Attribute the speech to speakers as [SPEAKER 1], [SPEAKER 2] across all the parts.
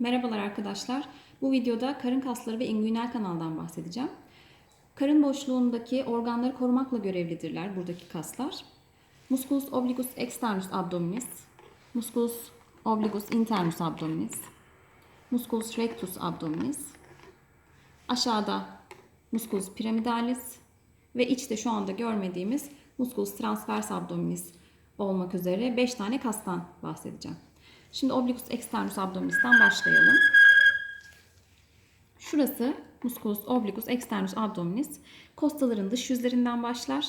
[SPEAKER 1] Merhabalar arkadaşlar. Bu videoda karın kasları ve inguinal kanaldan bahsedeceğim. Karın boşluğundaki organları korumakla görevlidirler buradaki kaslar. Musculus obliquus externus abdominis, musculus obliquus internus abdominis, musculus rectus abdominis, aşağıda musculus pyramidalis ve içte şu anda görmediğimiz musculus transverse abdominis olmak üzere 5 tane kastan bahsedeceğim. Şimdi obliquus externus abdominis'ten başlayalım. Şurası musculus obliquus externus abdominis. Kostaların dış yüzlerinden başlar.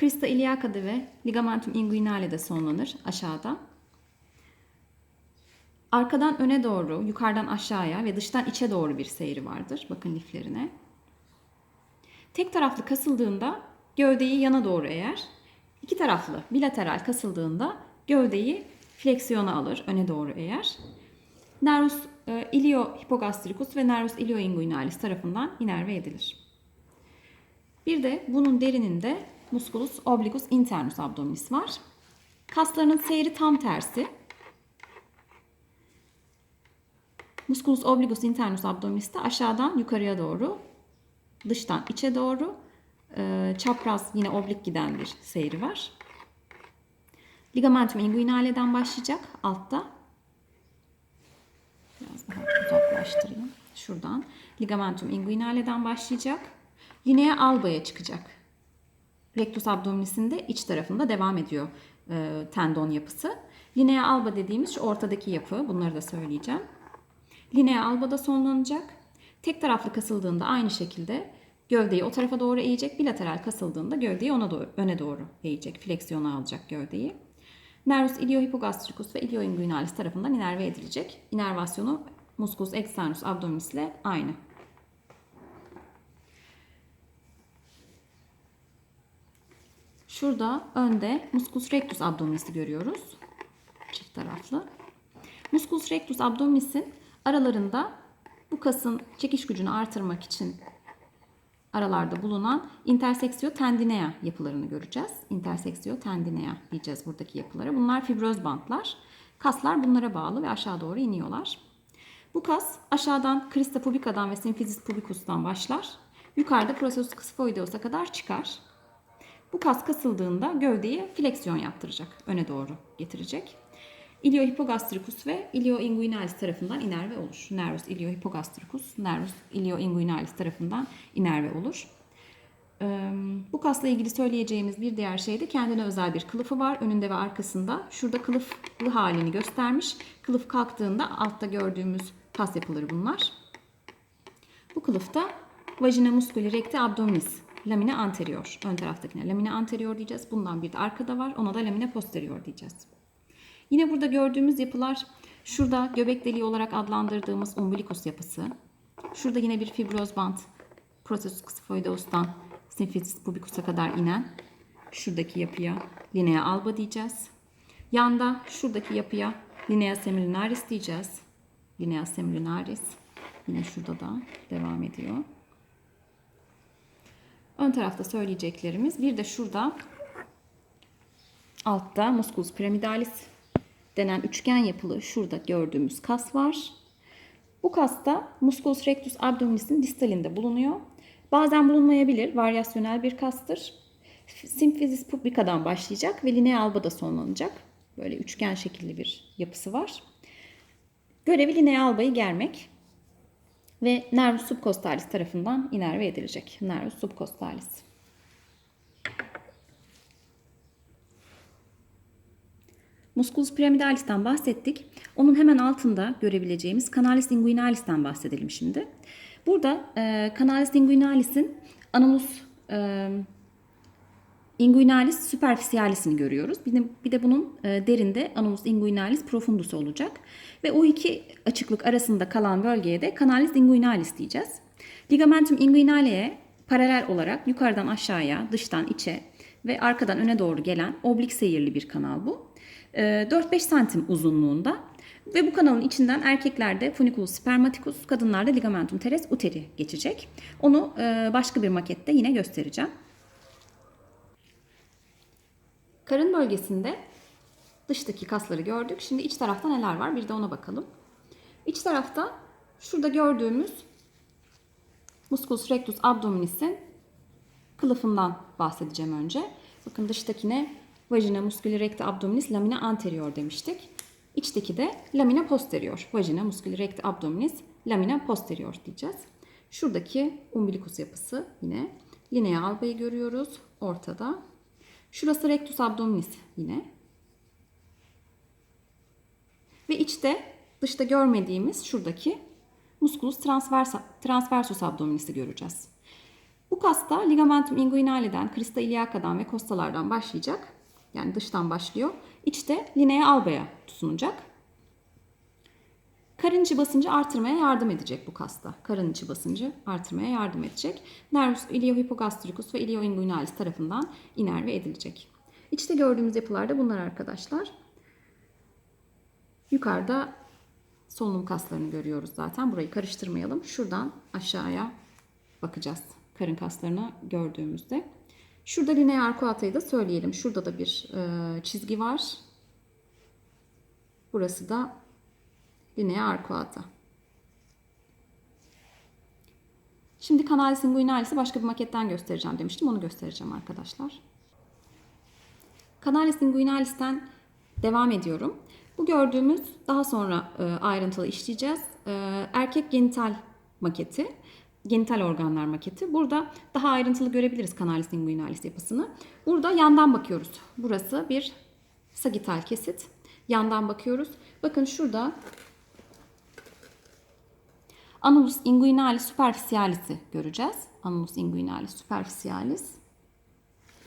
[SPEAKER 1] Crista iliaca'da ve ligamentum inguinale'de sonlanır aşağıda. Arkadan öne doğru, yukarıdan aşağıya ve dıştan içe doğru bir seyri vardır. Bakın liflerine. Tek taraflı kasıldığında gövdeyi yana doğru eğer, iki taraflı bilateral kasıldığında gövdeyi fleksiyona alır, öne doğru eğer. Nervus e, iliohipogastricus ve nervus ilioinguinalis tarafından inerve edilir. Bir de bunun derininde musculus obliquus internus abdominis var. Kaslarının seyri tam tersi. Musculus obliquus internus abdominis de aşağıdan yukarıya doğru, dıştan içe doğru, e, çapraz yine oblik giden bir seyri var. Ligamentum inguinale'den başlayacak altta. Biraz daha uzaklaştırayım. Şuradan. Ligamentum inguinale'den başlayacak. Linea alba'ya çıkacak. Rectus abdominisinde iç tarafında devam ediyor e, tendon yapısı. Linea alba dediğimiz şu ortadaki yapı. Bunları da söyleyeceğim. Linea alba'da sonlanacak. Tek taraflı kasıldığında aynı şekilde gövdeyi o tarafa doğru eğecek. Bilateral kasıldığında gövdeyi ona doğru, öne doğru eğecek. Fleksiyona alacak gövdeyi. Nervus iliohipogastricus ve ilioinguinalis tarafından inerve edilecek. İnervasyonu musculus externus abdominis ile aynı. Şurada önde musculus rectus abdominis'i görüyoruz. Çift taraflı. Musculus rectus abdominis'in aralarında bu kasın çekiş gücünü artırmak için aralarda bulunan interseksio tendinea yapılarını göreceğiz. Interseksio tendinea diyeceğiz buradaki yapılara. Bunlar fibroz bantlar. Kaslar bunlara bağlı ve aşağı doğru iniyorlar. Bu kas aşağıdan crista pubica'dan ve symphysis pubicus'tan başlar. Yukarıda processus xiphoideus'a kadar çıkar. Bu kas kasıldığında gövdeyi fleksiyon yaptıracak. Öne doğru getirecek. Iliohipogastricus ve ilioinguinalis tarafından inerve olur. Nervus iliohipogastricus, nervus ilioinguinalis tarafından inerve olur. Bu kasla ilgili söyleyeceğimiz bir diğer şey de kendine özel bir kılıfı var önünde ve arkasında. Şurada kılıflı halini göstermiş. Kılıf kalktığında altta gördüğümüz kas yapıları bunlar. Bu kılıfta vagina musculi recti abdominis lamina anterior ön taraftakine lamina anterior diyeceğiz. Bundan bir de arkada var. Ona da lamina posterior diyeceğiz. Yine burada gördüğümüz yapılar şurada göbek deliği olarak adlandırdığımız umbilicus yapısı. Şurada yine bir fibroz bant processus xiphoideus'tan symphysis pubicus'a kadar inen şuradaki yapıya linea alba diyeceğiz. Yanda şuradaki yapıya linea semilinaris diyeceğiz. Linea semilinaris yine şurada da devam ediyor. Ön tarafta söyleyeceklerimiz bir de şurada altta musculus pyramidalis denen üçgen yapılı şurada gördüğümüz kas var. Bu kasta musculus rectus abdominis'in distalinde bulunuyor. Bazen bulunmayabilir. Varyasyonel bir kastır. Symphysis pubica'dan başlayacak ve linea alba'da sonlanacak. Böyle üçgen şekilli bir yapısı var. Görevi linea alba'yı germek ve nervus subcostalis tarafından inerve edilecek. Nervus subcostalis. Musculus pyramidalis'ten bahsettik. Onun hemen altında görebileceğimiz canalis inguinalis'ten bahsedelim şimdi. Burada e, canalis inguinalis'in anulus e, inguinalis superficialis'ini görüyoruz. Bir de, bir de bunun e, derinde anulus inguinalis profundus olacak. Ve o iki açıklık arasında kalan bölgeye de canalis inguinalis diyeceğiz. Ligamentum inguinale'ye paralel olarak yukarıdan aşağıya, dıştan içe ve arkadan öne doğru gelen oblik seyirli bir kanal bu. 4-5 santim uzunluğunda ve bu kanalın içinden erkeklerde funiculus spermaticus, kadınlarda ligamentum teres uteri geçecek. Onu başka bir makette yine göstereceğim. Karın bölgesinde dıştaki kasları gördük. Şimdi iç tarafta neler var bir de ona bakalım. İç tarafta şurada gördüğümüz musculus rectus abdominis'in kılıfından bahsedeceğim önce. Bakın dıştakine vagina musculi recti abdominis lamina anterior demiştik. İçteki de lamina posterior. Vagina musculi recti abdominis lamina posterior diyeceğiz. Şuradaki umbilikus yapısı yine. Linea alba'yı görüyoruz ortada. Şurası rectus abdominis yine. Ve içte dışta görmediğimiz şuradaki musculus transversus abdominis'i göreceğiz. Bu kasta ligamentum inguinale'den, crista iliaca'dan ve kostalardan başlayacak. Yani dıştan başlıyor. İçte linea alba'ya tutunacak. Karın içi basıncı artırmaya yardım edecek bu kasta. Karın içi basıncı artırmaya yardım edecek. Nervus iliohipogastricus ve ilioinguinalis tarafından inerve edilecek. İçte gördüğümüz yapılar da bunlar arkadaşlar. Yukarıda solunum kaslarını görüyoruz zaten. Burayı karıştırmayalım. Şuradan aşağıya bakacağız karın kaslarına gördüğümüzde. Şurada linea arcuata'yı da söyleyelim. Şurada da bir e, çizgi var. Burası da linea arcuata. Şimdi kanalis inguinalis'i başka bir maketten göstereceğim demiştim. Onu göstereceğim arkadaşlar. Kanalis inguinalis'ten devam ediyorum. Bu gördüğümüz daha sonra e, ayrıntılı işleyeceğiz. E, erkek genital maketi, genital organlar maketi. Burada daha ayrıntılı görebiliriz kanalis inguinalis yapısını. Burada yandan bakıyoruz. Burası bir sagital kesit. Yandan bakıyoruz. Bakın şurada Anulus inguinalis superficialis'i göreceğiz. Anulus inguinalis superficialis.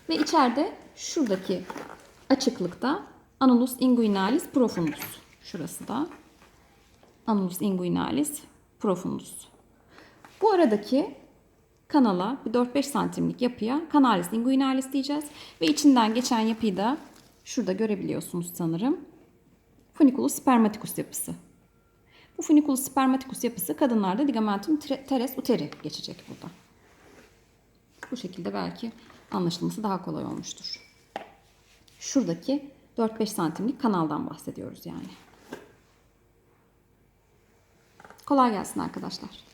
[SPEAKER 1] Ve içeride şuradaki açıklıkta Anulus inguinalis profundus. Şurası da Anulus inguinalis profundus. Bu aradaki kanala bir 4-5 santimlik yapıya kanalis inguinalis diyeceğiz. Ve içinden geçen yapıyı da şurada görebiliyorsunuz sanırım. Funiculus spermaticus yapısı. Bu funiculus spermaticus yapısı kadınlarda ligamentum teres uteri geçecek burada. Bu şekilde belki anlaşılması daha kolay olmuştur. Şuradaki 4-5 santimlik kanaldan bahsediyoruz yani. Kolay gelsin arkadaşlar.